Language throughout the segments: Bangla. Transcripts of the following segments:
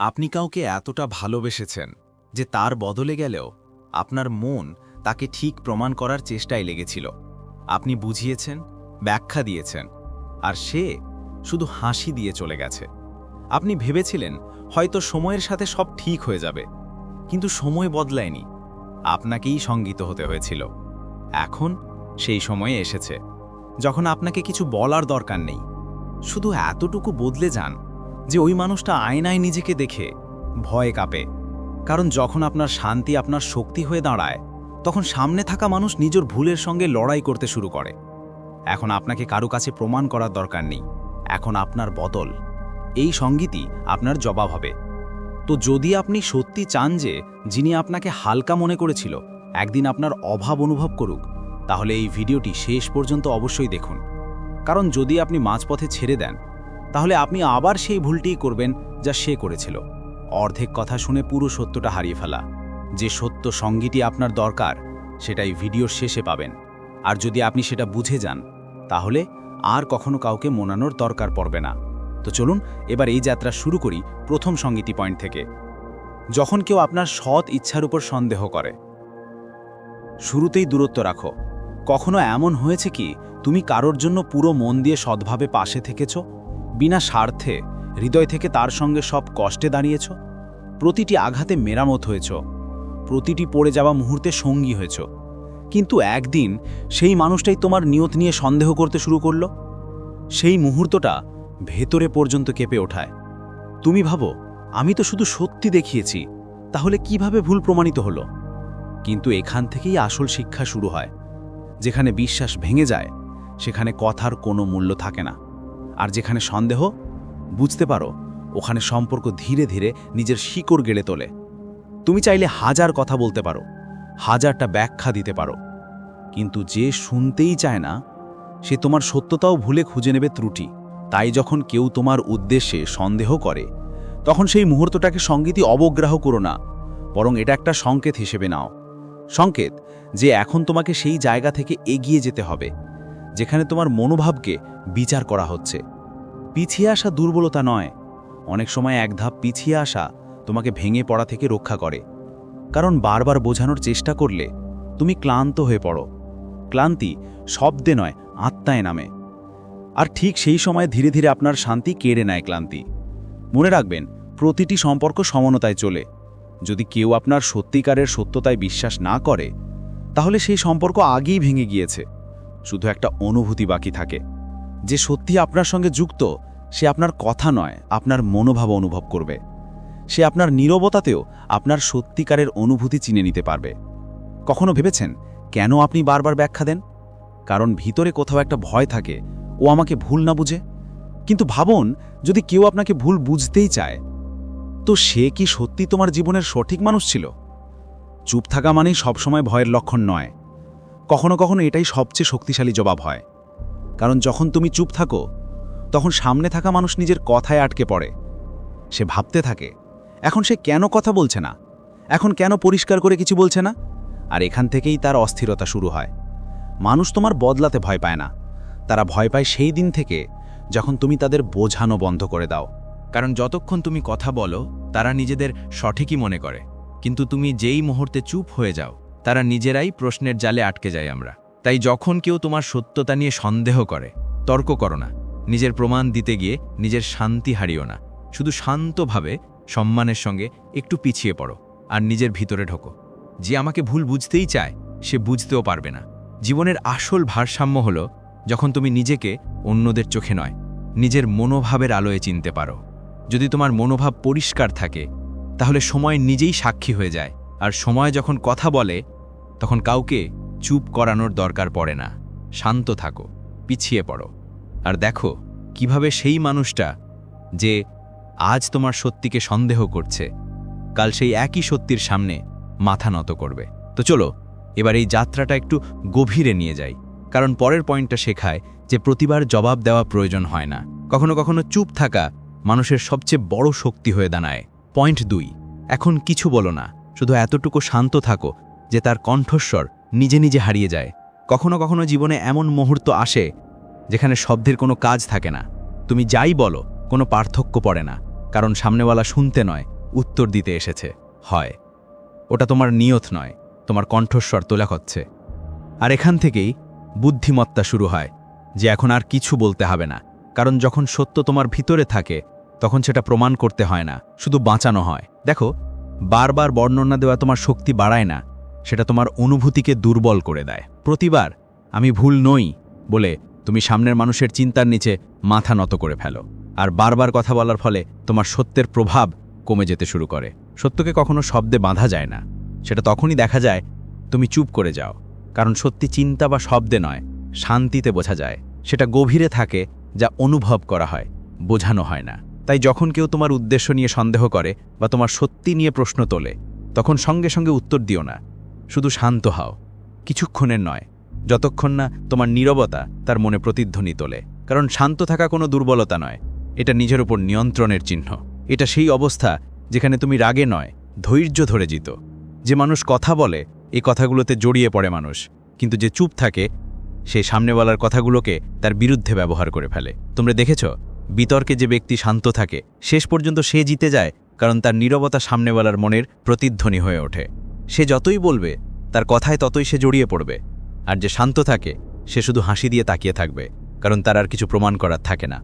আপনি কাউকে এতটা ভালোবেসেছেন যে তার বদলে গেলেও আপনার মন তাকে ঠিক প্রমাণ করার চেষ্টায় লেগেছিল। আপনি বুঝিয়েছেন, ব্যাখ্যা দিয়েছেন, আর সে শুধু হাসি দিয়ে চলে গেছে। আপনি ভেবেছিলেন হয়তো সময়ের সাথে সব ঠিক হয়ে যাবে, কিন্তু সময় বদলায়নি। আপনাকেই সংগীত হতে হয়েছিল। এখন সেই সময়ে এসেছে, যখন আপনাকে কিছু বলার দরকার নেই। শুধু এতটুকু বদলে যান যে ওই মানুষটা আয়নায় নিজেকে দেখে ভয়ে কাঁপে। কারণ যখন আপনার শান্তি, আপনার শক্তি হয়ে দাঁড়ায়, তখন সামনে থাকা মানুষ নিজের ভুলের সঙ্গে লড়াই করতে শুরু করে। এখন আপনাকে কারও কাছে প্রমাণ করার দরকার নেই। এখন আপনার বদল। এই সঙ্গীতই আপনার জবাব হবে। তো যদি আপনি সত্যি চান যে যিনি আপনাকে হালকা মনে করেছিল, একদিন আপনার অভাব অনুভব করুক, তাহলে এই ভিডিওটি শেষ পর্যন্ত অবশ্যই দেখুন। কারণ যদি আপনি মাঝপথে ছেড়ে দেন তাহলে আপনি আবার সেই ভুলটিই করবেন যা সে করেছিল। অর্ধেক কথা শুনে পুরো সত্যটা হারিয়ে ফেলা। যে সত্য সঙ্গীটি আপনার দরকার, সেটাই ভিডিওর শেষে পাবেন। আর যদি আপনি সেটা বুঝে যান, তাহলে আর কখনো কাউকে মনানোর দরকার পড়বে না। তো চলুন, এবার এই যাত্রা শুরু করি প্রথম সঙ্গীতি পয়েন্ট থেকে। যখন কেউ আপনার সৎ ইচ্ছার উপর সন্দেহ করে, শুরুতেই দূরত্ব রাখো। কখনো এমন হয়েছে কি, তুমি কারোর জন্য পুরো মন দিয়ে সৎভাবে পাশে থেকেছ? বিনা স্বার্থে হৃদয় থেকে তার সঙ্গে সব কষ্টে দাঁড়িয়েছ? প্রতিটি আঘাতে মেরামত হয়েছ। প্রতিটি পড়ে যাওয়া মুহূর্তে সঙ্গী হয়েছ। কিন্তু একদিন সেই মানুষটাই তোমার নিয়ত নিয়ে সন্দেহ করতে শুরু করল। সেই মুহূর্তটা ভেতরে পর্যন্ত কেঁপে ওঠায়। তুমি ভাবো, আমি তো শুধু সত্যি দেখিয়েছি, তাহলে কীভাবে ভুল প্রমাণিত হলো? কিন্তু এখান থেকেই আসল শিক্ষা শুরু হয়। যেখানে বিশ্বাস ভেঙে যায়, সেখানে কথার কোনো মূল্য থাকে না। আর যেখানে সন্দেহ, বুঝতে পারো, ওখানে সম্পর্ক ধীরে ধীরে নিজের শিকড় গেড়ে তোলে। তুমি চাইলে হাজার কথা বলতে পারো, হাজারটা ব্যাখ্যা দিতে পারো। কিন্তু যে শুনতেই চায় না, সে তোমার সত্যতাও ভুলে খুঁজে নেবে ত্রুটি। তাই যখন কেউ তোমার উদ্দেশ্যে সন্দেহ করে, তখন সেই মুহূর্তটাকে সঙ্গীতই অবগ্রাহ করো না, বরং এটা একটা সংকেত হিসেবে নাও। সংকেত যে এখন তোমাকে সেই জায়গা থেকে এগিয়ে যেতে হবে, যেখানে তোমার মনোভাবকে বিচার করা হচ্ছে। পিছিয়ে আসা দুর্বলতা নয়। অনেক সময় এক ধাপ পিছিয়ে আসা তোমাকে ভেঙে পড়া থেকে রক্ষা করে। কারণ বারবার বোঝানোর চেষ্টা করলে তুমি ক্লান্ত হয়ে পড়ো। ক্লান্তি শব্দে নয়, আত্মায় নামে। আর ঠিক সেই সময় ধীরে ধীরে আপনার শান্তি কেড়ে নেয় ক্লান্তি। মনে রাখবেন, প্রতিটি সম্পর্ক সমানতায় চলে। যদি কেউ আপনার সত্যিকারের সত্যতায় বিশ্বাস না করে, তাহলে সেই সম্পর্ক আগেই ভেঙে গিয়েছে। শুধু একটা অনুভূতি বাকি থাকে। যে সত্যি আপনার সঙ্গে যুক্ত সে আপনার কথা নয়, আপনার মনোভাব অনুভব করবে। সে আপনার নীরবতাতেও আপনার সত্যিকারের অনুভূতি চিনে নিতে পারবে। কখনো ভেবেছেন, কেন আপনি বারবার ব্যাখ্যা দেন? কারণ ভিতরে কোথাও একটা ভয় থাকে, ও আমাকে ভুল না বুঝে। কিন্তু ভাবুন, যদি কেউ আপনাকে ভুল বুঝতেই চায়, তো সে কি সত্যি তোমার জীবনের সঠিক মানুষ ছিল? চুপ থাকা মানেই সবসময় ভয়ের লক্ষণ নয়। কখনো কখনো এটাই সবচেয়ে শক্তিশালী জবাব হয়। কারণ যখন তুমি চুপ থাকো তখন সামনে থাকা মানুষ নিজের কথায় আটকে পড়ে। সে ভাবতে থাকে, এখন সে কেন কথা বলছে না? এখন কেন পরিষ্কার করে কিছু বলছে না? আর এখান থেকেই তার অস্থিরতা শুরু হয়। মানুষ তোমার বদলাতে ভয় পায় না। তারা ভয় পায় সেই দিন থেকে যখন তুমি তাদের বোঝানো বন্ধ করে দাও। কারণ যতক্ষণ তুমি কথা বলো, তারা নিজেদের সঠিকই মনে করে। কিন্তু তুমি যেই মুহূর্তে চুপ হয়ে যাও, তারা নিজেরাই প্রশ্নের জালে আটকে যায় আমরা। তাই যখন কেউ তোমার সত্যতা নিয়ে সন্দেহ করে, তর্ক করো না। নিজের প্রমাণ দিতে গিয়ে নিজের শান্তি হারিও না। শুধু শান্তভাবে, সম্মানের সঙ্গে একটু পিছিয়ে পড়ো আর নিজের ভিতরে ঢোকো। যে আমাকে ভুল বুঝতেই চায়, সে বুঝতেও পারবে না। জীবনের আসল ভারসাম্য হলো যখন তুমি নিজেকে অন্যদের চোখে নয়, নিজের মনোভাবের আলোয় চিনতে পারো। যদি তোমার মনোভাব পরিষ্কার থাকে, তাহলে সময় নিজেই সাক্ষী হয়ে যায় আর সময় যখন কথা বলে, তখন কাউকে চুপ করানোর দরকার পড়ে না। শান্ত থাকো, পিছিয়ে পড়ো। আর দেখো কীভাবে সেই মানুষটা যে আজ তোমার সত্যিকে সন্দেহ করছে, কাল সেই একই সত্যির সামনে মাথা নত করবে। তো চলো, এবার এই যাত্রাটা একটু গভীরে নিয়ে যাই, কারণ পরের পয়েন্টটা শেখায় যে প্রতিবার জবাব দেওয়া প্রয়োজন হয় না। কখনো কখনো চুপ থাকা মানুষের সবচেয়ে বড় শক্তি হয়ে দাঁড়ায়। পয়েন্ট দুই, এখন কিছু বলো না, শুধু এতটুকু শান্ত থাকো যে তার কণ্ঠস্বর নিজে নিজে হারিয়ে যায়। কখনো কখনো জীবনে এমন মুহূর্ত আসে যেখানে শব্দের কোনো কাজ থাকে না। তুমি যাই বলো, কোনো পার্থক্য পড়ে না, কারণ সামনেওয়ালা শুনতে নয়, উত্তর দিতে এসেছে, হয়। ওটা তোমার নিয়ত নয়, তোমার কণ্ঠস্বর তোলা হচ্ছে। আর এখান থেকেই বুদ্ধিমত্তা শুরু হয়, যে এখন আর কিছু বলতে হবে না, কারণ যখন সত্য তোমার ভিতরে থাকে, তখন সেটা প্রমাণ করতে হয় না, শুধু বাঁচানো হয়। দেখো, বারবার বর্ণনা দেওয়া তোমার শক্তি বাড়ায় না, সেটা তোমার অনুভূতিকে দুর্বল করে দেয়। প্রতিবার, আমি ভুল নই, বলে তুমি সামনের মানুষের চিন্তার নিচে মাথা নত করে ফেলো। আর বারবার কথা বলার ফলে তোমার সত্যের প্রভাব কমে যেতে শুরু করে। সত্যকে কখনো শব্দে বাঁধা যায় না। সেটা তখনই দেখা যায়, তুমি চুপ করে যাও। কারণ সত্যি চিন্তা বা শব্দে নয়, শান্তিতে বোঝা যায়। সেটা গভীরে থাকে, যা অনুভব করা হয়, বোঝানো হয় না। তাই যখন কেউ তোমার উদ্দেশ্য নিয়ে সন্দেহ করে বা তোমার সত্যি নিয়ে প্রশ্ন তোলে, তখন সঙ্গে সঙ্গে উত্তর দিও না। শুধু শান্ত হও। কিছুক্ষণের নয় যতক্ষণ না তোমার নীরবতা তার মনে প্রতিধ্বনি তোলে, কারণ শান্ত থাকা কোনো দুর্বলতা নয়, এটা নিজের উপর নিয়ন্ত্রণের চিহ্ন। এটা সেই অবস্থা যেখানে তুমি রাগে নয়, ধৈর্য ধরে জিত। যে মানুষ কথা বলে, এই কথাগুলোতে জড়িয়ে পড়ে মানুষ, কিন্তু যে চুপ থাকে, সে সামনেওয়ালার কথাগুলোকে তার বিরুদ্ধে ব্যবহার করে ফেলে। তোমরা দেখেছ, বিতর্কে যে ব্যক্তি শান্ত থাকে, শেষ পর্যন্ত সে জিতে যায়, কারণ তার নীরবতা সামনেওয়ালার মনের প্রতিধ্বনি হয়ে ওঠে। সে যতই বলবে, তার কথায় ততই সে জড়িয়ে পড়বে। আর যে শান্ত থাকে, সে শুধু হাসি দিয়ে তাকিয়ে থাকবে, কারণ তার আর কিছু প্রমাণ করার থাকে না।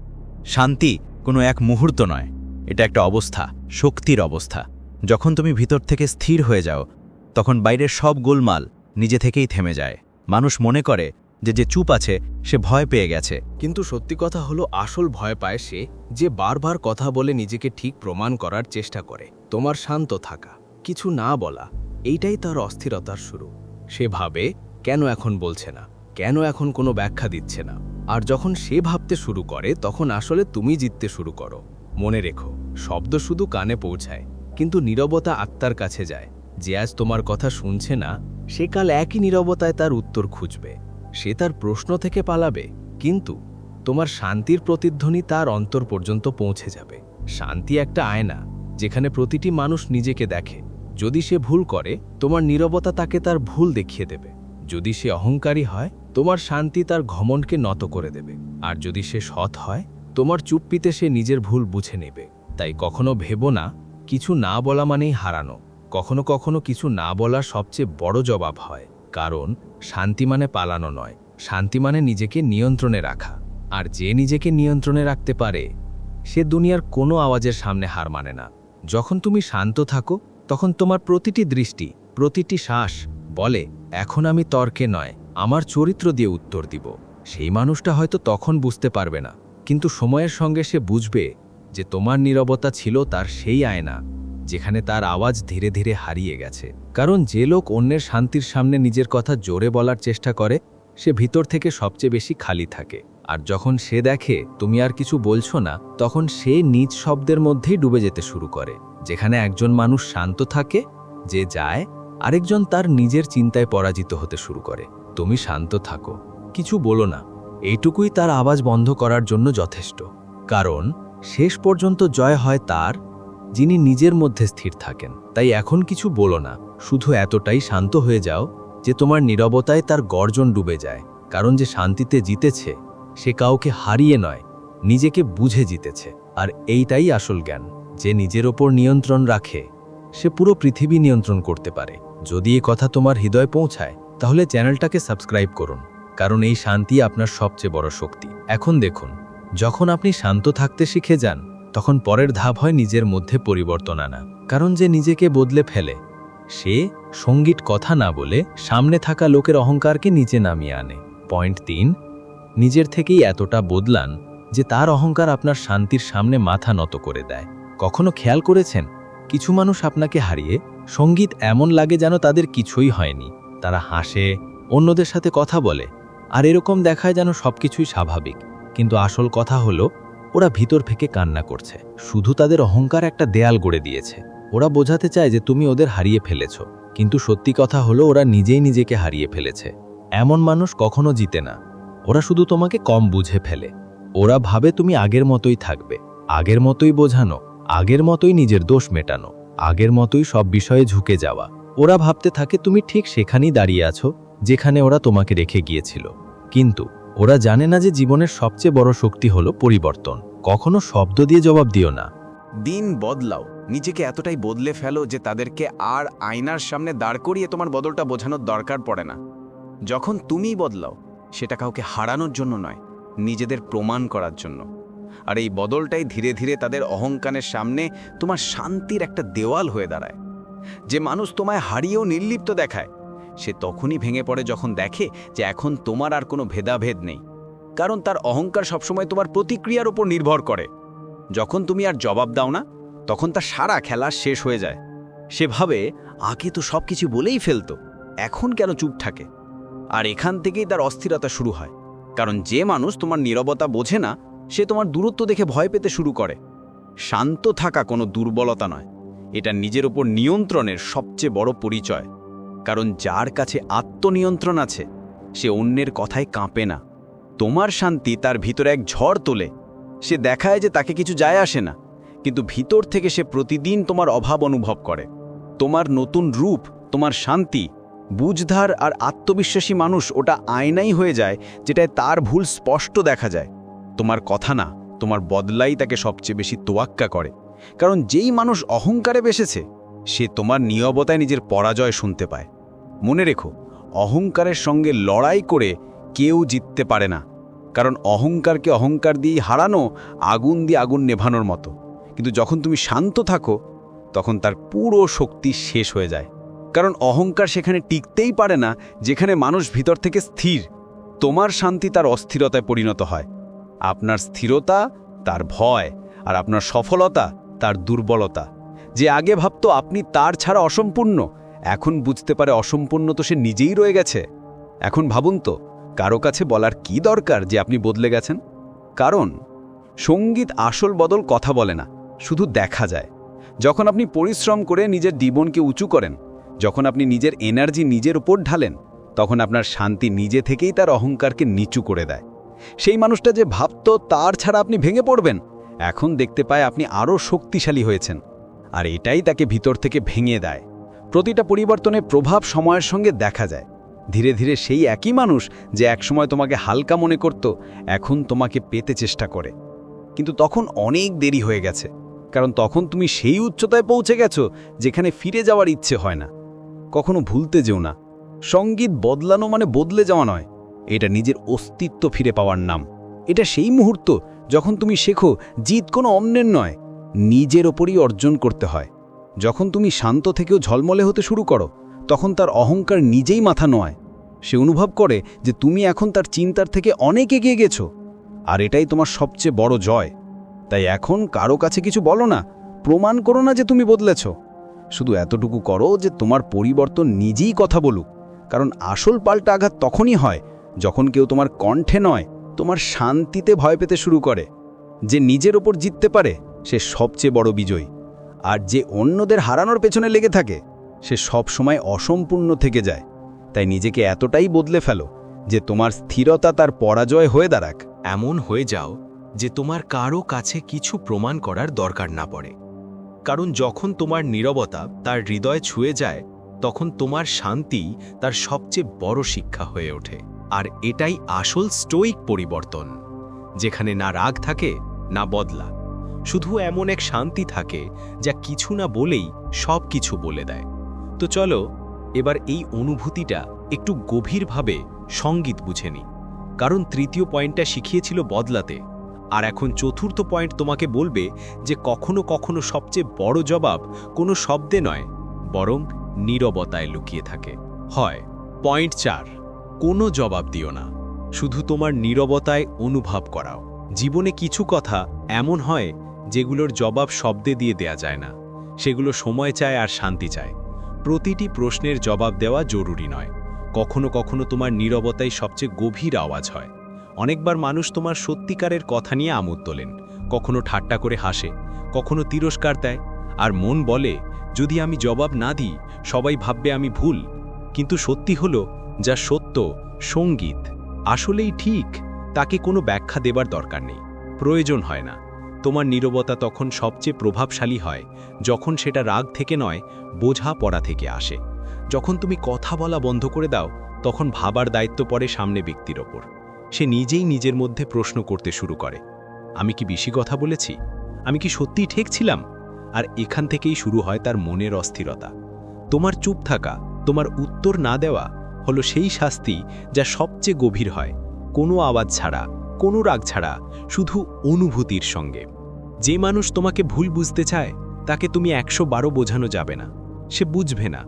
শান্তি কোনো এক মুহূর্ত নয়, এটা একটা অবস্থা, শক্তির অবস্থা। যখন তুমি ভিতর থেকে স্থির হয়ে যাও, তখন বাইরের সব গোলমাল নিজে থেকেই থেমে যায়। মানুষ মনে করে যে যে চুপ আছে, সে ভয় পেয়ে গেছে। কিন্তু সত্যি কথা হলো, আসল ভয় পায় সে যে বারবার কথা বলে নিজেকে ঠিক প্রমাণ করার চেষ্টা করে। তোমার শান্ত থাকা, কিছু না বলা, এইটাই তার অস্থিরতার শুরু। সে ভাবে কেন এখন বলছে না? কেন এখন কোনো ব্যাখ্যা দিচ্ছে না? আর যখন সে ভাবতে শুরু করে, তখন আসলে তুমি জিততে শুরু করো। মনে রেখো, শব্দ শুধু কানে পৌঁছায়, কিন্তু নীরবতা আত্মার কাছে যায়। যে আজ তোমার কথা শুনছে না, সে কাল একই নীরবতায় তার উত্তর খুঁজবে। সে তার প্রশ্ন থেকে পালাবে, কিন্তু তোমার শান্তির প্রতিধ্বনি তার অন্তর পর্যন্ত পৌঁছে যাবে। শান্তি একটা আয়না, যেখানে প্রতিটি মানুষ নিজেকে দেখে। যদি সে ভুল করে, তোমার নীরবতা তাকে তার ভুল দেখিয়ে দেবে। যদি সে অহংকারী হয়, তোমার শান্তি তার ঘমনকে নত করে দেবে। আর যদি সে সৎ হয়, তোমার চুপ্পিতে সে নিজের ভুল বুঝে নেবে। তাই কখনো ভেবো না, কিছু না বলা মানেই হারানো। কখনো কখনো কিছু না বলা সবচেয়ে বড় জবাব হয়, কারণ শান্তি মানে পালানো নয়। শান্তি মানে নিজেকে নিয়ন্ত্রণে রাখা। আর যে নিজেকে নিয়ন্ত্রণে রাখতে পারে, সে দুনিয়ার কোনো আওয়াজের সামনে হার মানে না। যখন তুমি শান্ত থাকো, তখন তোমার প্রতিটি দৃষ্টি, প্রতিটি শ্বাস বলে এখন আমি তর্কে নয়, আমার চরিত্র দিয়ে উত্তর দিব। সেই মানুষটা হয়তো তখন বুঝতে পারবে না, কিন্তু সময়ের সঙ্গে সে বুঝবে যে তোমার নীরবতা ছিল তার সেই আয়না, যেখানে তার আওয়াজ ধীরে ধীরে হারিয়ে গেছে। কারণ যে লোক অন্যের শান্তির সামনে নিজের কথা জোরে বলার চেষ্টা করে, সে ভিতর থেকে সবচেয়ে বেশি খালি থাকে। আর যখন সে দেখে, তুমি আর কিছু বলছো না, তখন সে নিজ শব্দের মধ্যেই ডুবে যেতে শুরু করে, যেখানে একজন মানুষ শান্ত থাকে, যে যায় আরেকজন তার নিজের চিন্তায় পরাজিত হতে শুরু করে। তুমি শান্ত থাকো। কিছু বলো না। এইটুকুই তার আওয়াজ বন্ধ করার জন্য যথেষ্ট। কারণ, শেষ পর্যন্ত জয় হয় তার, যিনি নিজের মধ্যে স্থির থাকেন। তাই এখন কিছু বলো না। শুধু এতটাই শান্ত হয়ে যাও যে তোমার নীরবতায় তার গর্জন ডুবে যায়। কারণ যে শান্তিতে জিতেছে, সে কাউকে হারিয়ে নয়, নিজেকে বুঝে জিতেছে। আর এইটাই আসল জ্ঞান। যে নিজের ওপর নিয়ন্ত্রণ রাখে, সে পুরো পৃথিবী নিয়ন্ত্রণ করতে পারে। যদি এ কথা তোমার হৃদয় পৌঁছায়, তাহলে চ্যানেলটাকে সাবস্ক্রাইব করুন, কারণ এই শান্তি আপনার সবচেয়ে বড় শক্তি। এখন দেখুন, যখন আপনি শান্ত থাকতে শিখে যান, তখন পরের ধাপ হয় নিজের মধ্যে পরিবর্তন আনা। কারণ যে নিজেকে বদলে ফেলে, সে সংগীত কথা না বলে সামনে থাকা লোকের অহংকারকে নিচে নামিয়ে আনে। পয়েন্ট তিন, নিজের থেকেই এতটা বদলান যে তার অহংকার আপনার শান্তির সামনে মাথা নত করে দেয়। কখনো খেয়াল করেছেন? কিছু মানুষ আপনাকে হারিয়ে সংগীত এমন লাগে যেন তাদের কিছুই হয়নি। তারা হাসে, অন্যদের সাথে কথা বলে, আর এরকম দেখায় যেন সবকিছুই স্বাভাবিক। কিন্তু আসল কথা হলো, ওরা ভিতর থেকে কান্না করছে। শুধু তাদের অহংকার একটা দেয়াল গড়ে দিয়েছে। ওরা বোঝাতে চায় যে তুমি ওদের হারিয়ে ফেলেছ। কিন্তু সত্যি কথা হলো, ওরা নিজেই নিজেকে হারিয়ে ফেলেছে। এমন মানুষ কখনো জিতে না। ওরা শুধু তোমাকে কম বুঝে ফেলে। ওরা ভাবে তুমি আগের মতোই থাকবে। আগের মতোই বোঝানো। আগের মতোই নিজের দোষ মেটানো, আগের মতোই সব বিষয়ে ঝুঁকে যাওয়া। ওরা ভাবতে থাকে, তুমি ঠিক সেখানেই দাঁড়িয়ে আছো, যেখানে ওরা তোমাকে রেখে গিয়েছিল। কিন্তু ওরা জানে না যে জীবনের সবচেয়ে বড় শক্তি হলো পরিবর্তন। কখনো শব্দ দিয়ে জবাব দিও না। দিন বদলাও। নিজেকে এতটাই বদলে ফেলো যে তাদেরকে আর আয়নার সামনে দাঁড় করিয়ে তোমার বদলটা বোঝানোর দরকার পড়ে না। যখন তুমিই বদলাও, সেটা কাউকে হারানোর জন্য নয়, নিজেদের প্রমাণ করার জন্য। আর এই বদলটাই ধীরে ধীরে তাদের অহংকারের সামনে তোমার শান্তির একটা দেওয়াল হয়ে দাঁড়ায়। যে মানুষ তোমায় হারিয়েও নির্লিপ্ত দেখায়, সে তখনই ভেঙে পড়ে যখন দেখে যে এখন তোমার আর কোনো ভেদাভেদ নেই। কারণ তার অহংকার সবসময় তোমার প্রতিক্রিয়ার উপর নির্ভর করে। যখন তুমি আর জবাব দাও না, তখন তার সারা খেলা শেষ হয়ে যায়। সেভাবে আগে তো সব কিছু বলেই ফেলতো, এখন কেন চুপ থাকে? আর এখান থেকেই তার অস্থিরতা শুরু হয়। কারণ যে মানুষ তোমার নীরবতা বোঝে না সে তোমার দূরত্ব দেখে ভয় পেতে শুরু করে। শান্ত থাকা কোনো দুর্বলতা নয়। এটা নিজের ওপর নিয়ন্ত্রণের সবচেয়ে বড় পরিচয়। কারণ যার কাছে আত্মনিয়ন্ত্রণ আছে, সে অন্যের কথায় কাঁপে না। তোমার শান্তি তার ভিতরে এক ঝড় তোলে। সে দেখায় যে তাকে কিছু যায় আসে না। কিন্তু ভিতর থেকে সে প্রতিদিন তোমার অভাব অনুভব করে। তোমার নতুন রূপ, তোমার শান্তি, বুঝধার আর আত্মবিশ্বাসী মানুষ ওটা আয়নাই হয়ে যায়, যেটায় তার ভুল স্পষ্ট দেখা যায়। তোমার কথা না, তোমার বদলাই তাকে সবচেয়ে বেশি তোয়াক্কা করে। কারণ যেই মানুষ অহংকারে বেসেছে, সে তোমার নিয়বতায় নিজের পরাজয় শুনতে পায়। মনে রেখো, অহংকারের সঙ্গে লড়াই করে কেউ জিততে পারে না। কারণ অহংকারকে অহংকার দিয়ে হারানো আগুন দিয়ে আগুন নেভানোর মতো। কিন্তু যখন তুমি শান্ত থাকো, তখন তার পুরো শক্তি শেষ হয়ে যায়। কারণ অহংকার সেখানে টিকতেই পারে না, যেখানে মানুষ ভিতর থেকে স্থির। তোমার শান্তি তার অস্থিরতায় পরিণত হয়। আপনার স্থিরতা, তার ভয় আর আপনার সফলতা, তার দুর্বলতা। যে আগে ভাবতো আপনি তার ছাড়া অসম্পূর্ণ, এখন বুঝতে পারে অসম্পূর্ণ তো সে নিজেই রয়ে গেছে। এখন ভাবুন তো, কারও কাছে বলার কি দরকার যে আপনি বদলে গেছেন? কারণ, সংগীত আসল বদল কথা বলে না, শুধু দেখা যায়। যখন আপনি পরিশ্রম করে নিজের জীবনকে উঁচু করেন, যখন আপনি নিজের এনার্জি নিজের উপর ঢালেন, তখন আপনার শান্তি নিজে থেকেই তার অহংকারকে নিচু করে দেয়। সেই মানুষটা যে ভাবত তার ছাড়া আপনি ভেঙে পড়বেন। এখন দেখতে পায় আপনি আরও শক্তিশালী হয়েছেন, আর এটাই তাকে ভিতর থেকে ভেঙে দেয়। প্রতিটা পরিবর্তনের প্রভাব সময়ের সঙ্গে দেখা যায়। ধীরে ধীরে সেই একই মানুষ যে একসময় তোমাকে হালকা মনে করত, এখন তোমাকে পেতে চেষ্টা করে। কিন্তু তখন অনেক দেরি হয়ে গেছে, কারণ তখন তুমি সেই উচ্চতায় পৌঁছে গেছো যেখানে ফিরে যাওয়ার ইচ্ছে হয় না। কখনো ভুলতে যেও না। সংগীত বদলানো মানে বদলে যাওয়া নয় এটা নিজের অস্তিত্ব ফিরে পাওয়ার নাম। এটা সেই মুহূর্ত যখন তুমি শেখো জিত কোনো অন্যের নয়, নিজের ওপরই অর্জন করতে হয়। যখন তুমি শান্ত থেকেও ঝলমলে হতে শুরু করো, তখন তার অহংকার নিজেই মাথা নয় সে অনুভব করে যে তুমি এখন তার চিন্তার থেকে অনেক এগিয়ে গেছো। আর এটাই তোমার সবচেয়ে বড় জয়। তাই এখন কারও কাছে কিছু বলো না, প্রমাণ করো না যে তুমি বদলেছ। শুধু এতটুকু করো যে তোমার পরিবর্তন নিজেই কথা বলুক, কারণ আসল পাল্টা আঘাত তখনই হয় যখন কেউ তোমার কণ্ঠে নয়, তোমার শান্তিতে ভয় পেতে শুরু করে। যে নিজের ওপর জিততে পারে, সে সবচেয়ে বড় বিজয়ী। আর যে অন্যদের হারানোর পেছনে লেগে থাকে, সে সব সময় অসম্পূর্ণ থেকে যায়। তাই নিজেকে এতটাই বদলে ফেলো যে তোমার স্থিরতা তার পরাজয় হয়ে দাঁড়াক। এমন হয়ে যাও যে তোমার কারও কাছে কিছু প্রমাণ করার দরকার না পড়ে। কারণ যখন তোমার নীরবতা তার হৃদয় ছুঁয়ে যায়, তখন তোমার শান্তি তার সবচেয়ে বড় শিক্ষা হয়ে ওঠে। আর এটাই আসল স্টোইক পরিবর্তন, যেখানে না রাগ থাকে, না বদলা। শুধু এমন এক শান্তি থাকে, যা কিছু না বলেই সব কিছু বলে দেয়। তো চলো, এবার এই অনুভূতিটা একটু গভীরভাবে সংগীত বুঝে নি কারণ তৃতীয় পয়েন্টটা শিখিয়েছিল বদলাতে, আর এখন চতুর্থ পয়েন্ট তোমাকে বলবে যে কখনো কখনো সবচেয়ে বড় জবাব কোনো শব্দে নয়, বরং নীরবতায় লুকিয়ে থাকে। হয়, পয়েন্ট চার। কোনো জবাব দিও না। শুধু তোমার নীরবতায় অনুভব করাও। জীবনে কিছু কথা এমন হয় যেগুলোর জবাব শব্দে দিয়ে দেয়া যায় না। সেগুলো সময় চায় আর শান্তি চায়। প্রতিটি প্রশ্নের জবাব দেওয়া জরুরি নয়। কখনো কখনো তোমার নীরবতাই সবচেয়ে গভীর আওয়াজ হয়। অনেকবার মানুষ তোমার সত্যিকারের কথা নিয়ে আমোদ তোলেন। কখনো ঠাট্টা করে হাসে, কখনো তিরস্কার দেয়। আর মন বলে, যদি আমি জবাব না দিই, সবাই ভাববে আমি ভুল। কিন্তু সত্যি হলো যা সত্য, সংগীত। আসলেই ঠিক, তাকে কোনো ব্যাখ্যা দেবার দরকার নেই। প্রয়োজন হয় না। তোমার নীরবতা তখন সবচেয়ে প্রভাবশালী হয়, যখন সেটা রাগ থেকে নয় বোঝা পড়া থেকে আসে। যখন তুমি কথা বলা বন্ধ করে দাও, তখন ভাবার দায়িত্ব পড়ে সামনে ব্যক্তির ওপর। সে নিজেই নিজের মধ্যে প্রশ্ন করতে শুরু করে, আমি কি বেশি কথা বলেছি? আমি কি সত্যিই ঠিক ছিলাম আর এখান থেকেই শুরু হয় তার মনের অস্থিরতা। তোমার চুপ থাকা, তোমার উত্তর না দেওয়া হলো সেই শাস্তি যা সবচেয়ে গভীর হয়। কোনো আওয়াজ ছাড়া, কোনো রাগ ছাড়া, শুধু অনুভূতির সঙ্গে। যে মানুষ তোমাকে ভুল বুঝতে চায়, তাকে তুমি একশো বারো বোঝানো যাবে না। সে বুঝবে না।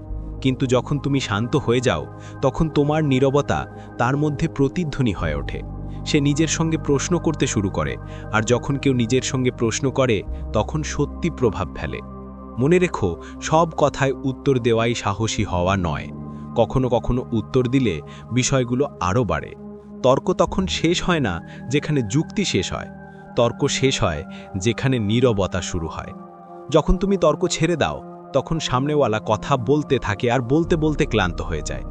কিন্তু যখন তুমি শান্ত হয়ে যাও, তখন তোমার নীরবতা তার মধ্যে প্রতিধ্বনি হয়ে ওঠে। সে নিজের সঙ্গে প্রশ্ন করতে শুরু করে, আর যখন কেউ নিজের সঙ্গে প্রশ্ন করে, তখন সত্যি প্রভাব ফেলে। মনে রেখো, সব কথায় উত্তর দেওয়াই সাহসী হওয়া নয়। কখনো কখনো উত্তর দিলে বিষয়গুলো আরও বাড়ে। তর্ক তখন শেষ হয় না, যেখানে যুক্তি শেষ হয়। তর্ক শেষ হয়, যেখানে নীরবতা শুরু হয়। যখন তুমি তর্ক ছেড়ে দাও, তখন সামনেওয়ালা কথা বলতে থাকে আর বলতে বলতে ক্লান্ত হয়ে যায়।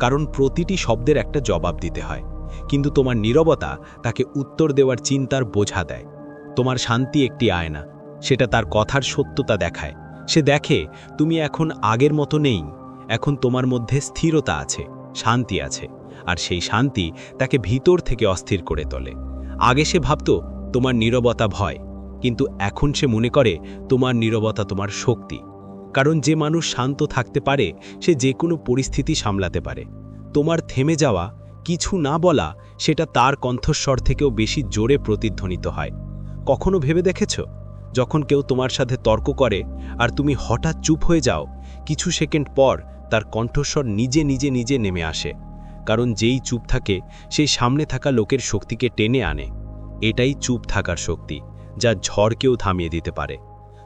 কারণ প্রতিটি শব্দের একটা জবাব দিতে হয়। কিন্তু তোমার নীরবতা তাকে উত্তর দেওয়ার চিন্তার বোঝা দেয়। তোমার শান্তি একটি আয়না, সেটা তার কথার সত্যতা দেখায়। সে দেখে, তুমি এখন আগের মতো নেই। এখন তোমার মধ্যে স্থিরতা আছে, শান্তি আছে, আর সেই শান্তি তাকে ভিতর থেকে অস্থির করে তোলে। আগে সে ভাবত, তোমার নীরবতা ভয়, কিন্তু এখন সে মনে করে, তোমার নীরবতা তোমার শক্তি। কারণ যে মানুষ শান্ত থাকতে পারে, সে যে কোনো পরিস্থিতি সামলাতে পারে। তোমার থেমে যাওয়া, কিছু না বলা, সেটা তার কণ্ঠস্বর থেকেও বেশি জোরে প্রতিধ্বনিত হয়। কখনো ভেবে দেখেছ? যখন কেউ তোমার সাথে তর্ক করে, আর তুমি হঠাৎ চুপ হয়ে যাও কিছু সেকেন্ড পর তার কণ্ঠস্বর নিজে নিজে নিজে নেমে আসে, কারণ যেই চুপ থাকে সেই সামনে থাকা লোকের শক্তিকে টেনে আনে। এটাই চুপ থাকার শক্তি, যা ঝড়কেও থামিয়ে দিতে পারে।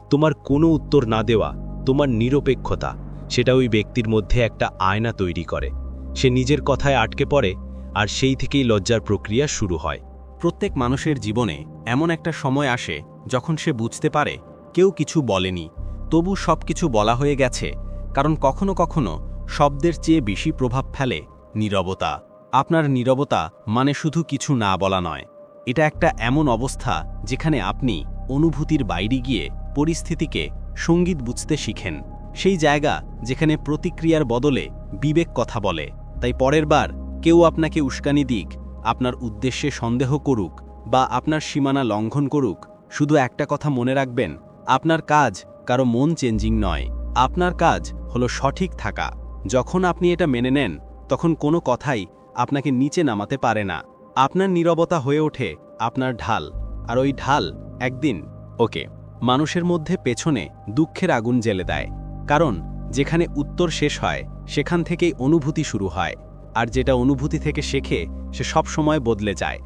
তোমার কোনো উত্তর না দেওয়া, তোমার নিরপেক্ষতা, সেটা ওই ব্যক্তির মধ্যে একটা আয়না তৈরি করে। সে নিজের কথায় আটকে পড়ে, আর সেই থেকেই লজ্জার প্রক্রিয়া শুরু হয়। প্রত্যেক মানুষের জীবনে এমন একটা সময় আসে, যখন সে বুঝতে পারে, কেউ কিছু বলেনি, তবু সব কিছু বলা হয়ে গেছে কারণ কখনো কখনো শব্দের চেয়ে বেশি প্রভাব ফেলে নীরবতা। আপনার নীরবতা মানে শুধু কিছু না বলা নয়। এটা একটা এমন অবস্থা যেখানে আপনি অনুভূতির বাইরে গিয়ে পরিস্থিতিকে সংগীত বুঝতে শিখেন। সেই জায়গা যেখানে প্রতিক্রিয়ার বদলে বিবেক কথা বলে। তাই পরের বার কেউ আপনাকে উস্কানি দিক, আপনার উদ্দেশ্যে সন্দেহ করুক বা আপনার সীমানা লঙ্ঘন করুক, শুধু একটা কথা মনে রাখবেন, আপনার কাজ কারও মন চেঞ্জিং নয়, আপনার কাজ হলো সঠিক থাকা। যখন আপনি এটা মেনে নেন, তখন কোনো কথাই আপনাকে নিচে নামাতে পারে না। আপনার নীরবতা হয়ে ওঠে আপনার ঢাল। আর ওই ঢাল একদিন, ওকে, মানুষের মধ্যে পেছনে দুঃখের আগুন জ্বেলে দেয়। কারণ, যেখানে উত্তর শেষ হয়, সেখান থেকেই অনুভূতি শুরু হয়। আর যেটা অনুভূতি থেকে শেখে, সে সব সময় বদলে যায়।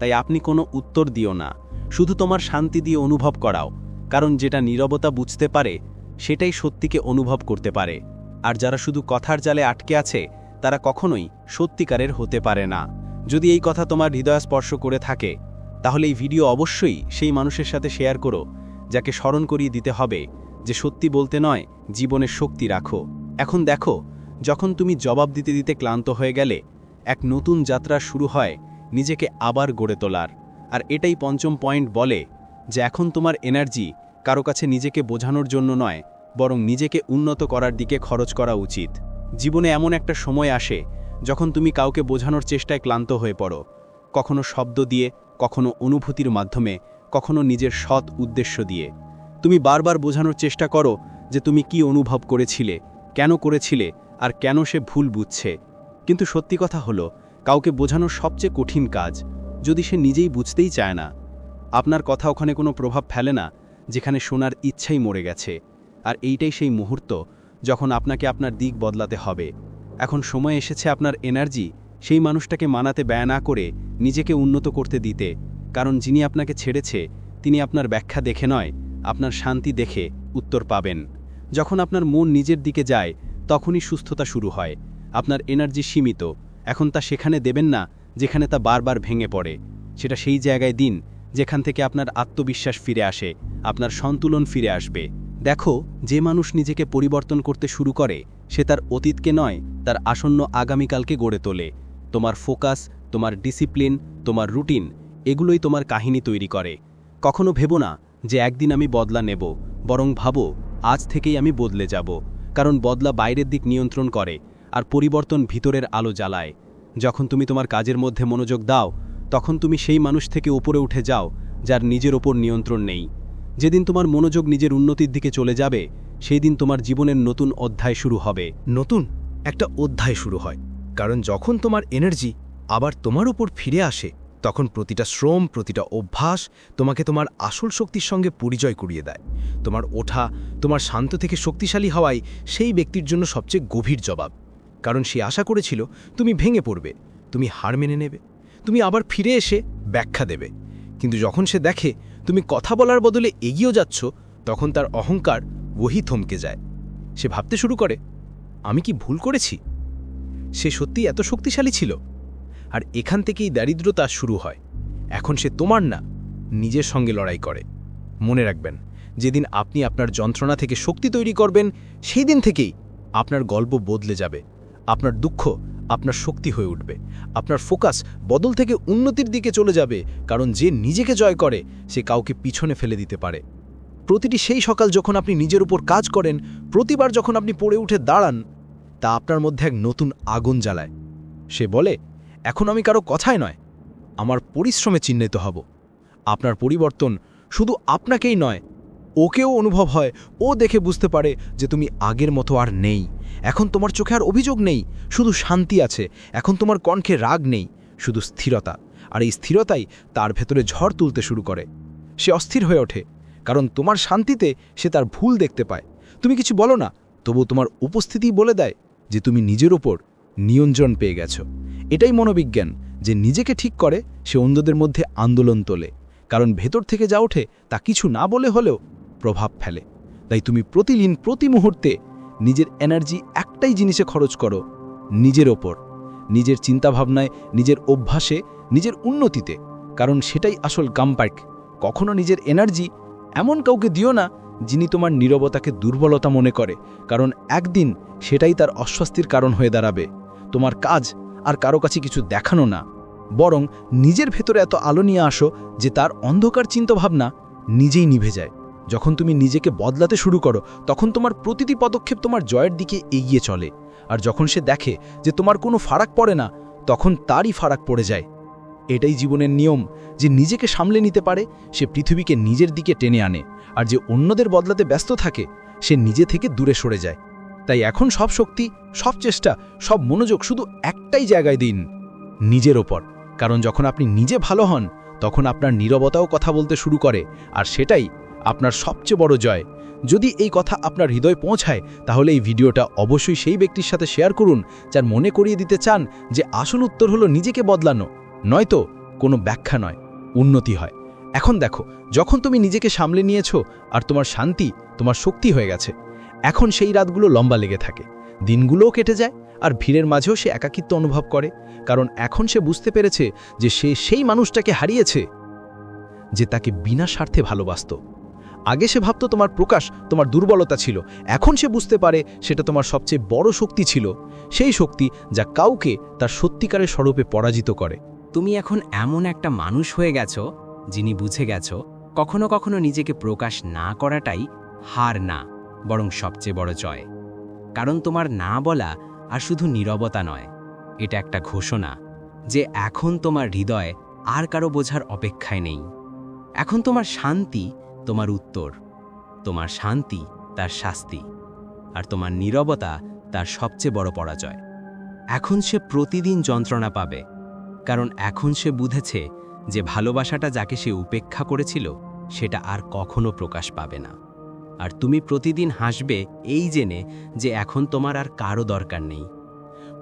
তাই আপনি কোনো উত্তর দিও না। শুধু তোমার শান্তি দিয়ে অনুভব করাও। কারণ যেটা নীরবতা বুঝতে পারে সেটাই সত্যিকে অনুভব করতে পারে। আর যারা শুধু কথার জালে আটকে আছে, তারা কখনোই সত্যিকারের হতে পারে না। যদি এই কথা তোমার হৃদয় স্পর্শ করে থাকে, তাহলে এই ভিডিও অবশ্যই সেই মানুষের সাথে শেয়ার করো, যাকে স্মরণ করিয়ে দিতে হবে যে সত্যি বলতে নয়, জীবনের শক্তি রাখো। এখন দেখো, যখন তুমি জবাব দিতে দিতে ক্লান্ত হয়ে গেলে, এক নতুন যাত্রা শুরু হয় নিজেকে আবার গড়ে তোলার। আর এটাই পঞ্চম পয়েন্ট বলে যে এখন তোমার এনার্জি কারও কাছে নিজেকে বোঝানোর জন্য নয়, বরং নিজেকে উন্নত করার দিকে খরচ করা উচিত। জীবনে এমন একটা সময় আসে, যখন তুমি কাউকে বোঝানোর চেষ্টায় ক্লান্ত হয়ে পড়ো। কখনো শব্দ দিয়ে, কখনো অনুভূতির মাধ্যমে, কখনো নিজের সৎ উদ্দেশ্য দিয়ে। তুমি বারবার বোঝানোর চেষ্টা করো যে তুমি কি অনুভব করেছিলে, কেন করেছিলে, আর কেন সে ভুল বুঝছে। কিন্তু সত্যি কথা হলো, কাউকে বোঝানোর সবচেয়ে কঠিন কাজ, যদি সে নিজেই বুঝতেই চায় না। আপনার কথা ওখানে কোনো প্রভাব ফেলে না যেখানে শোনার ইচ্ছাই মরে গেছে। আর এইটাই সেই মুহূর্ত যখন আপনাকে আপনার দিক বদলাতে হবে। এখন সময় এসেছে আপনার এনার্জি, সেই মানুষটাকে মানাতে ব্যয় না করে নিজেকে উন্নত করতে দিতে। কারণ যিনি আপনাকে ছেড়েছে, তিনি আপনার ব্যাখ্যা দেখে নয়, আপনার শান্তি দেখে উত্তর পাবেন। যখন আপনার মন নিজের দিকে যায়, তখনই সুস্থতা শুরু হয়। আপনার এনার্জি সীমিত। এখন তা সেখানে দেবেন না, যেখানে তা বারবার ভেঙে পড়ে। সেটা সেই জায়গায় দিন, যেখান থেকে আপনার আত্মবিশ্বাস ফিরে আসে। আপনার সন্তুলন ফিরে আসবে। দেখো, যে মানুষ নিজেকে পরিবর্তন করতে শুরু করে, সে তার অতীতকে নয়, তার আসন্ন আগামীকালকে গড়ে তোলে। তোমার ফোকাস, তোমার ডিসিপ্লিন, তোমার রুটিন, এগুলোই তোমার কাহিনী তৈরি করে। কখনো ভেবো না যে একদিন আমি বদলা নেব, বরং ভাবো, আজ থেকেই আমি বদলে যাব। কারণ বদলা বাইরের দিক নিয়ন্ত্রণ করে, আর পরিবর্তন ভিতরের আলো জ্বালায়। যখন তুমি তোমার কাজের মধ্যে মনোযোগ দাও, তখন তুমি সেই মানুষ থেকে উপরে উঠে যাও, যার নিজের ওপর নিয়ন্ত্রণ নেই। যেদিন তোমার মনোযোগ নিজের উন্নতির দিকে চলে যাবে সেই দিন তোমার জীবনের নতুন অধ্যায় শুরু হবে। নতুন একটা অধ্যায় শুরু হয়, কারণ যখন তোমার এনার্জি আবার তোমার উপর ফিরে আসে, তখন প্রতিটা শ্রম, প্রতিটা অভ্যাস তোমাকে তোমার আসল শক্তির সঙ্গে পরিচয় করিয়ে দেয়। তোমার ওঠা, তোমার শান্ত থেকে শক্তিশালী হওয়াই সেই ব্যক্তির জন্য সবচেয়ে গভীর জবাব। কারণ সে আশা করেছিল, তুমি ভেঙে পড়বে, তুমি হার মেনে নেবে, তুমি আবার ফিরে এসে ব্যাখ্যা দেবে। কিন্তু যখন সে দেখে তুমি কথা বলার বদলে এগিয়েও যাচ্ছ, তখন তার অহংকার ওহি থমকে যায়। সে ভাবতে শুরু করে, আমি কি ভুল করেছি? সে সত্যি এত শক্তিশালী ছিল। আর এখান থেকেই দারিদ্রতা শুরু হয়। এখন সে তোমার না, নিজের সঙ্গে লড়াই করে। মনে রাখবেন, যেদিন আপনি আপনার যন্ত্রণা থেকে শক্তি তৈরি করবেন, সেই দিন থেকেই আপনার গল্প বদলে যাবে। আপনার দুঃখ আপনার শক্তি হয়ে উঠবে। আপনার ফোকাস বদল থেকে উন্নতির দিকে চলে যাবে, কারণ যে নিজেকে জয় করে, সে কাউকে পিছনে ফেলে দিতে পারে। প্রতিটি সেই সকাল যখন আপনি নিজের উপর কাজ করেন, প্রতিবার যখন আপনি পড়ে উঠে দাঁড়ান, তা আপনার মধ্যে এক নতুন আগুন জ্বালায়। সে বলে, এখন আমি কারও কথায় নয়, আমার পরিশ্রমে চিহ্নিত হব। আপনার পরিবর্তন শুধু আপনাকেই নয়, ওকেও অনুভব হয়, ও দেখে বুঝতে পারে যে তুমি আগের মতো আর নেই। এখন তোমার চোখে আর অভিযোগ নেই, শুধু শান্তি আছে, এখন তোমার কণ্ঠে রাগ নেই, শুধু স্থিরতা, আর এই স্থিরতাই তার ভেতরে ঝড় তুলতে শুরু করে। সে অস্থির হয়ে ওঠে, কারণ তোমার শান্তিতে সে তার ভুল দেখতে পায়। তুমি কিছু বলো না তবু তোমার উপস্থিতি বলে দেয় যে তুমি নিজের ওপর নিয়ন্ত্রণ পেয়ে গেছো। এটাই মনোবিজ্ঞান, যে নিজেকে ঠিক করে সে অন্যদের মধ্যে আন্দোলন তোলে, কারণ ভেতর থেকে যা ওঠে তা কিছু না বলে হলেও প্রভাব ফেলে। তাই তুমি প্রতিদিন, প্রতি মুহূর্তে নিজের এনার্জি একটাই জিনিসে খরচ করো, নিজের ওপর। নিজের চিন্তাভাবনায়, নিজের অভ্যাসে, নিজের উন্নতিতে। কারণ সেটাই আসল গাম্পার্ক কখনো নিজের এনার্জি এমন কাউকে দিও না যিনি তোমার নীরবতাকে দুর্বলতা মনে করে। কারণ একদিন সেটাই তার অস্বস্তির কারণ হয়ে দাঁড়াবে। তোমার কাজ আর কারও কাছে কিছু দেখানো না। বরং নিজের ভেতরে এত আলো নিয়ে আসো যে তার অন্ধকার চিন্তাভাবনা নিজেই নিভে যায়। যখন তুমি নিজেকে বদলাতে শুরু করো, তখন তোমার প্রতিটি পদক্ষেপ তোমার জয়ের দিকে এগিয়ে চলে। আর যখন সে দেখে যে তোমার কোনো ফারাক পড়ে না, তখন তারই ফারাক পড়ে যায়। এটাই জীবনের নিয়ম, যে নিজেকে সামলে নিতে পারে, সে পৃথিবীকে নিজের দিকে টেনে আনে, আর যে অন্যদের বদলাতে ব্যস্ত থাকে, সে নিজে থেকে দূরে সরে যায়। তাই এখন সব শক্তি, সব চেষ্টা, সব মনোযোগ শুধু একটাই জায়গায় দিন, নিজের ওপর। কারণ যখন আপনি নিজে ভালো হন, তখন আপনার নীরবতাও কথা বলতে শুরু করে, আর সেটাই আপনার সবচেয়ে বড় জয়। যদি এই কথা আপনার হৃদয় পৌঁছায়, তাহলে এই ভিডিওটা অবশ্যই সেই ব্যক্তির সাথে শেয়ার করুন, যার মনে করিয়ে দিতে চান যে আসল উত্তর হলো নিজেকে বদলানো। নয়তো কোনো ব্যাখ্যা নয়, উন্নতি হয়। এখন দেখো, যখন তুমি নিজেকে সামলে নিয়েছো আর তোমার শান্তি, তোমার শক্তি হয়ে গেছে, এখন সেই রাতগুলো লম্বা লেগে থাকে। দিনগুলোও কেটে যায় আর ভিড়ের মাঝেও সে একাকিত্ব অনুভব করে, কারণ এখন সে বুঝতে পেরেছে যে সে সেই মানুষটাকে হারিয়েছে, যে তাকে বিনা স্বার্থে ভালোবাসত। আগে সে ভাবত তোমার প্রকাশ, তোমার দুর্বলতা ছিল। এখন সে বুঝতে পারে সেটা তোমার সবচেয়ে বড় শক্তি ছিল। সেই শক্তি যা কাউকে তার সত্যিকারের স্বরূপে পরাজিত করে। তুমি এখন এমন একটা মানুষ হয়ে গেছো, যিনি বুঝে গেছো, কখনো কখনো নিজেকে প্রকাশ না করাটাই হার না, বরং সবচেয়ে বড় জয়। কারণ তোমার না বলা আর শুধু নীরবতা নয়, এটা একটা ঘোষণা যে এখন তোমার হৃদয় আর কারও বোঝার অপেক্ষায় নেই। এখন তোমার শান্তি তোমার উত্তর। তোমার শান্তি, তার শাস্তি। আর তোমার নীরবতা, তার সবচেয়ে বড় পরাজয়। এখন সে প্রতিদিন যন্ত্রণা পাবে। কারণ এখন সে বুঝেছে যে ভালোবাসাটা যাকে সে উপেক্ষা করেছিল, সেটা আর কখনো প্রকাশ পাবে না। আর তুমি প্রতিদিন হাসবে এই জেনে যে এখন তোমার আর কারও দরকার নেই।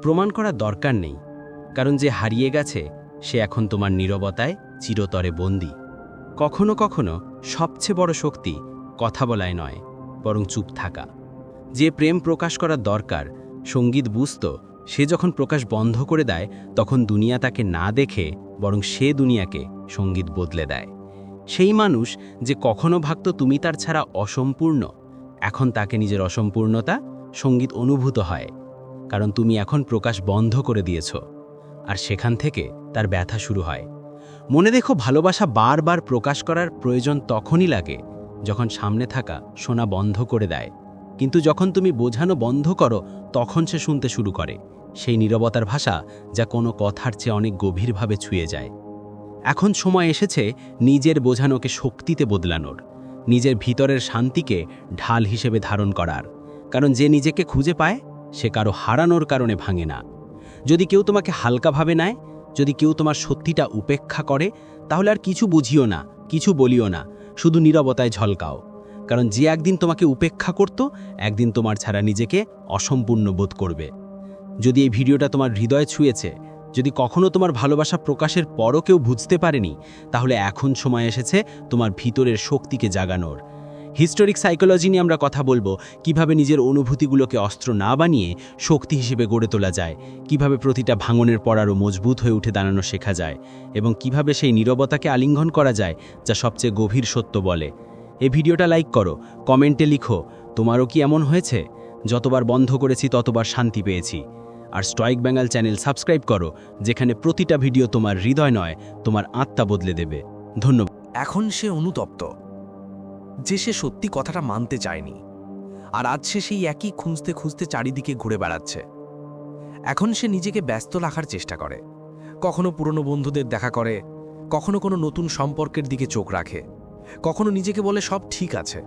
প্রমাণ করার দরকার নেই। কারণ যে হারিয়ে গেছে, সে এখন তোমার নীরবতায় চিরতরে বন্দী। কখনো কখনো সবচেয়ে বড় শক্তি কথা বলায় নয়, বরং চুপ থাকা। যে প্রেম প্রকাশ করার দরকার, সংগীত বুঝত, সে যখন প্রকাশ বন্ধ করে দেয়, তখন দুনিয়া তাকে না দেখে, বরং সে দুনিয়াকে সংগীত বদলে দেয়। সেই মানুষ যে কখনো ভাবত তুমি তার ছাড়া অসম্পূর্ণ, এখন তাকে নিজের অসম্পূর্ণতা সংগীত অনুভূত হয়, কারণ তুমি এখন প্রকাশ বন্ধ করে দিয়েছ, আর সেখান থেকে তার ব্যথা শুরু হয়। মনে দেখো ভালোবাসা বারবার প্রকাশ করার প্রয়োজন তখনই লাগে যখন সামনে থাকা শোনা বন্ধ করে দেয়। কিন্তু যখন তুমি বোঝানো বন্ধ করো, তখন সে শুনতে শুরু করে। সেই নীরবতার ভাষা যা কোনো কথার চেয়ে অনেক গভীরভাবে ছুঁয়ে যায়। এখন সময় এসেছে নিজের বোঝানোকে শক্তিতে বদলানোর, নিজের ভিতরের শান্তিকে ঢাল হিসেবে ধারণ করার। কারণ যে নিজেকে খুঁজে পায়, সে কারও হারানোর কারণে ভাঙে না। যদি কেউ তোমাকে হালকাভাবে নেয় যদি কেউ তোমার সত্যিটা উপেক্ষা করে, তাহলে আর কিছু বুঝিও না, কিছু বলিও না, শুধু নীরবতায় ঝলকাও। কারণ যে একদিন তোমাকে উপেক্ষা করত, একদিন তোমার ছাড়া নিজেকে অসম্পূর্ণ বোধ করবে। যদি এই ভিডিওটা তোমার হৃদয় ছুঁয়েছে, যদি কখনো তোমার ভালোবাসা প্রকাশের পরও কেউ বুঝতে পারেনি, তাহলে এখন সময় এসেছে তোমার ভিতরের শক্তিকে জাগানোর। হিস্টোরিক সাইকোলজি নিয়ে আমরা কথা বলব, কীভাবে নিজের অনুভূতিগুলোকে অস্ত্র না বানিয়ে শক্তি হিসেবে গড়ে তোলা যায়, কীভাবে প্রতিটা ভাঙনের পর আরও মজবুত হয়ে উঠে দাঁড়ানো শেখা যায়, এবং কীভাবে সেই নীরবতাকে আলিঙ্গন করা যায় যা সবচেয়ে গভীর সত্য বলে। এই ভিডিওটা লাইক করো, কমেন্টে লিখো, তোমারও কি এমন হয়েছে? যতবার বন্ধ করেছি, ততবার শান্তি পেয়েছি। আর স্ট্রাইক বেঙ্গল চ্যানেল সাবস্ক্রাইব করো, যেখানে প্রতিটা ভিডিও তোমার হৃদয় নয়, তোমার আত্মা বদলে দেবে। ধন্যবাদ। এখন সে অনুতপ্ত। যে সে সত্যি কথাটা মানতে চায়নি। আর আজ সে সেই একই খুঁজতে খুঁজতে চারিদিকে ঘুরে বেড়াচ্ছে। এখন সে নিজেকে ব্যস্ত রাখার চেষ্টা করে। কখনো পুরনো বন্ধুদের দেখা করে, কখনো কোনো নতুন সম্পর্কের দিকে চোখ রাখে, কখনো নিজেকে বলে সব ঠিক আছে।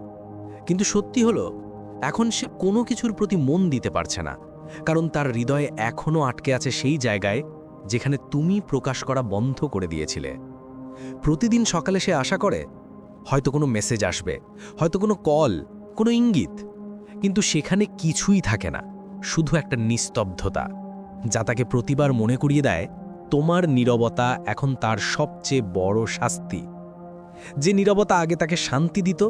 কিন্তু সত্যি হলো, এখন সে কোনো কিছুর প্রতি মন দিতে পারছে না, কারণ তার হৃদয়ে এখনও আটকে আছে সেই জায়গায় যেখানে তুমি প্রকাশ করা বন্ধ করে দিয়েছিলে। প্রতিদিন সকালে সে আশা করে হয়তো কোনো মেসেজ আসবে, হয়তো কোনো কল, কোনো ইঙ্গিত। কিন্তু সেখানে কিছুই থাকে না, শুধু একটা নিস্তব্ধতা, যা তাকে প্রতিবার মনে করিয়ে দেয়, তোমার নীরবতা এখন তার সবচেয়ে বড় শাস্তি। যে নীরবতা আগে তাকে শান্তি দিত,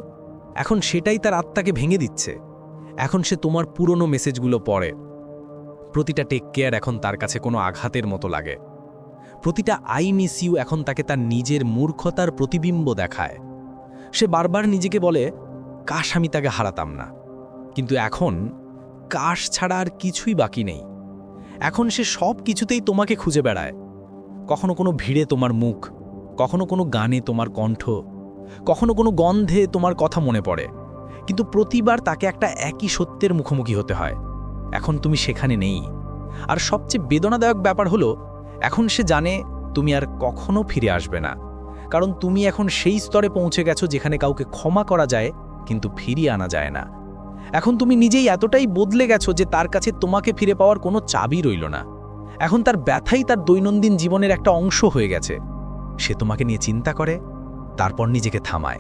এখন সেটাই তার আত্মাকে ভেঙে দিচ্ছে। এখন সে তোমার পুরনো মেসেজগুলো পড়ে। প্রতিটা টেক কেয়ার এখন তার কাছে কোনো আঘাতের মতো লাগে। প্রতিটা আই মিস ইউ এখন তাকে তার নিজের মূর্খতার প্রতিবিম্ব দেখায়। সে বারবার নিজেকে বলে, কাশ আমি তাকে হারাতাম না। কিন্তু এখন কাশ ছাড়া আর কিছুই বাকি নেই। এখন সে সব কিছুতেই তোমাকে খুঁজে বেড়ায়। কখনো কোনো ভিড়ে তোমার মুখ, কখনো কোনো গানে তোমার কণ্ঠ, কখনো কোনো গন্ধে তোমার কথা মনে পড়ে। কিন্তু প্রতিবার তাকে একটা একই সত্যের মুখোমুখি হতে হয়। এখন তুমি সেখানে নেই। আর সবচেয়ে বেদনাদায়ক ব্যাপার হলো, এখন সে জানে তুমি আর কখনো ফিরে আসবে না। কারণ তুমি এখন সেই স্তরে পৌঁছে গেছো যেখানে কাউকে ক্ষমা করা যায়, কিন্তু ফিরিয়ে আনা যায় না। এখন তুমি নিজেই এতটাই বদলে গেছো যে তার কাছে তোমাকে ফিরে পাওয়ার কোনো চাবি রইল না। এখন তার ব্যথাই তার দৈনন্দিন জীবনের একটা অংশ হয়ে গেছে। সে তোমাকে নিয়ে চিন্তা করে, তারপর নিজেকে থামায়।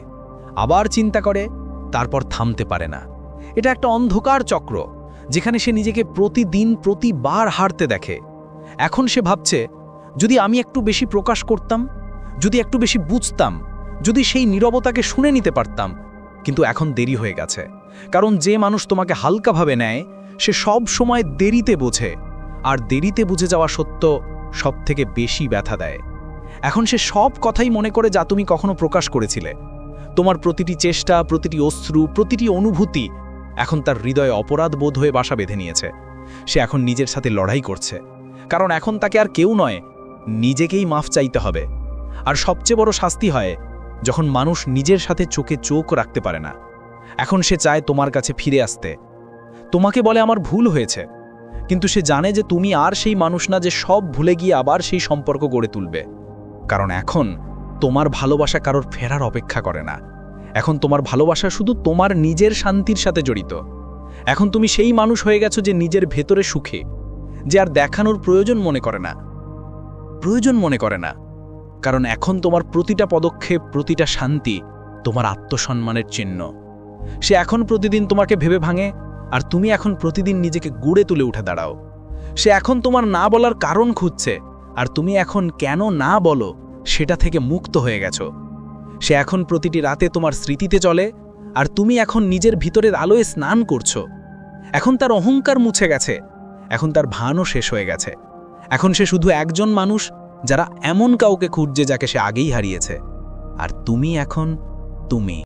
আবার চিন্তা করে, তারপর থামতে পারে না। এটা একটা অন্ধকার চক্র, যেখানে সে নিজেকে প্রতিদিন প্রতিবার হারতে দেখে। এখন সে ভাবছে, যদি আমি একটু বেশি প্রকাশ করতাম যদি একটু বেশি বুঝতাম, যদি সেই নীরবতাকে শুনে নিতে পারতাম, কিন্তু এখন দেরি হয়ে গেছে। কারণ যে মানুষ তোমাকে হালকাভাবে নেয়, সে সব সময় দেরিতে বোঝে, আর দেরিতে বুঝে যাওয়া সত্য সব থেকে বেশি ব্যথা দেয়। এখন সে সব কথাই মনে করে যা তুমি কখনো প্রকাশ করেছিলে। তোমার প্রতিটি চেষ্টা, প্রতিটি অশ্রু, প্রতিটি অনুভূতি এখন তার হৃদয়ে অপরাধ বোধ হয়ে বাসা বেঁধে নিয়েছে। সে এখন নিজের সাথে লড়াই করছে। কারণ এখন তাকে আর কেউ নয়, নিজেকেই মাফ চাইতে হবে। আর সবচেয়ে বড় শাস্তি হয় যখন মানুষ নিজের সাথে চোখে চোখ রাখতে পারে না। এখন সে চায় তোমার কাছে ফিরে আসতে। তোমাকে বলে আমার ভুল হয়েছে। কিন্তু সে জানে যে তুমি আর সেই মানুষ না যে সব ভুলে গিয়ে আবার সেই সম্পর্ক গড়ে তুলবে। কারণ এখন তোমার ভালোবাসা কারোর ফেরার অপেক্ষা করে না। এখন তোমার ভালোবাসা শুধু তোমার নিজের শান্তির সাথে জড়িত। এখন তুমি সেই মানুষ হয়ে গেছো যে নিজের ভেতরে সুখে, যে আর দেখানোর প্রয়োজন মনে করে না। প্রয়োজন মনে করে না। কারণ এখন তোমার প্রতিটা পদক্ষেপ, প্রতিটা শান্তি তোমার আত্মসম্মানের চিহ্ন। সে এখন প্রতিদিন তোমাকে ভেবে ভাঙে, আর তুমি এখন প্রতিদিন নিজেকে গুড়ে তুলে উঠে দাঁড়াও। সে এখন তোমার না বলার কারণ খুঁজছে, আর তুমি এখন কেন না বলো সেটা থেকে মুক্ত হয়ে গেছো। সে এখন প্রতিটি রাতে তোমার স্মৃতিতে চলে, আর তুমি এখন নিজের ভিতরের আলোয় স্নান করছ। এখন তার অহংকার মুছে গেছে, এখন তার ভানও শেষ হয়ে গেছে। এখন সে শুধু একজন মানুষ যারা এমন কাউকে খুঁজছে যাকে সে আগেই হারিয়েছে। আর তুমি এখন তুমি।